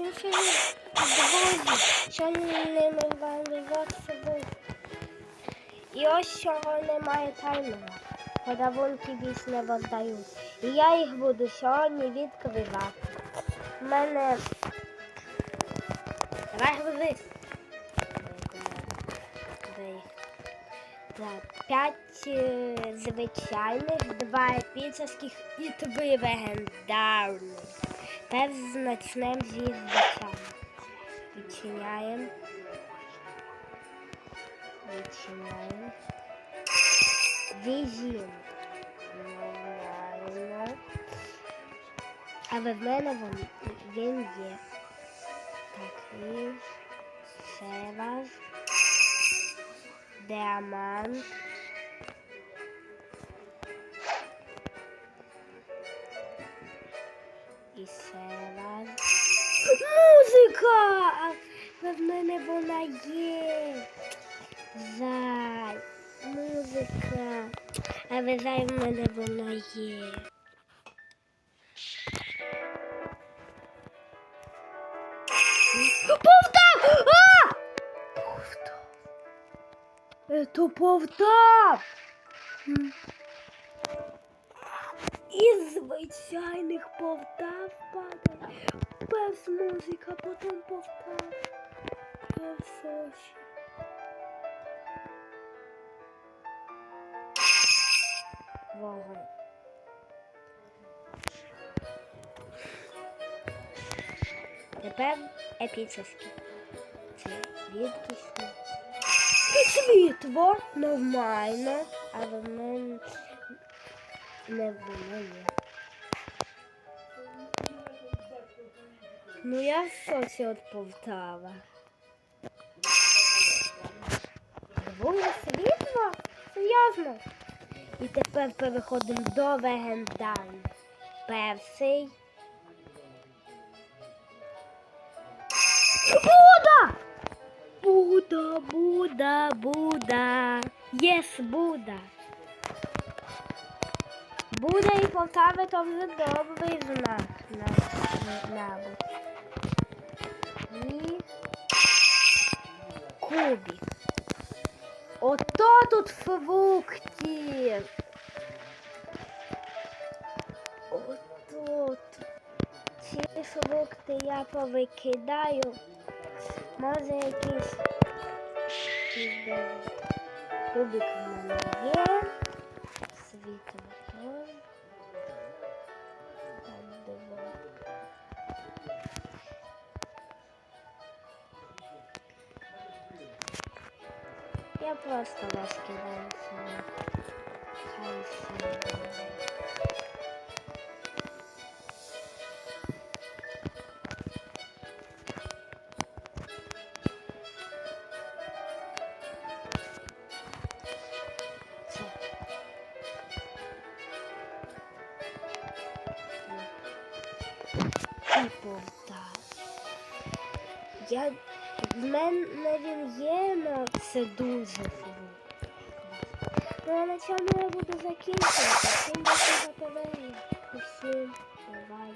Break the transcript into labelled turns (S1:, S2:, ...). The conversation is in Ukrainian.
S1: Що ще друзі, що вивалювався собою. І ось чого немає таймера. Подарунки більш не воздають. І я їх буду сьогодні відкривати. У мене. Давай грузись. п'ять е, звичайних, два епічних і 3 легендарних. Перш почнемо зі звичайних. Відчиняємо. Відчиняємо. Візім. Нормально. Але в мене він, він є. Такий. і ще. Діамант. І ще. Музика! А в мене вона є. Зай. Музика. Але зай в мене вона є. Повтав! Повтав. Із звичайних повтав падає. Без музика, потім повтав. Я в сочі. Вогонь. Тепер епічний. Це рідкісне. Світло нормально, але в не було. Ну я шоці від Полтава. Друге світло? Серйозно? І тепер переходимо до легендарних. Перший. Буда! Буда, Буда, Буда. Єс, Буда. Буда і Полтава то вже добрий знак на небо. І кубик. Ото тут фруктів. Отут. Ці фрукти я повикидаю. Може якийсь кубик в мене є. Я просто розкидаю сюди. Хай собі. І. Я в мене він є, але це дуже фу. Ну а на цьому я буду закінчувати. Всім дякую за перегляд. Усім бувай.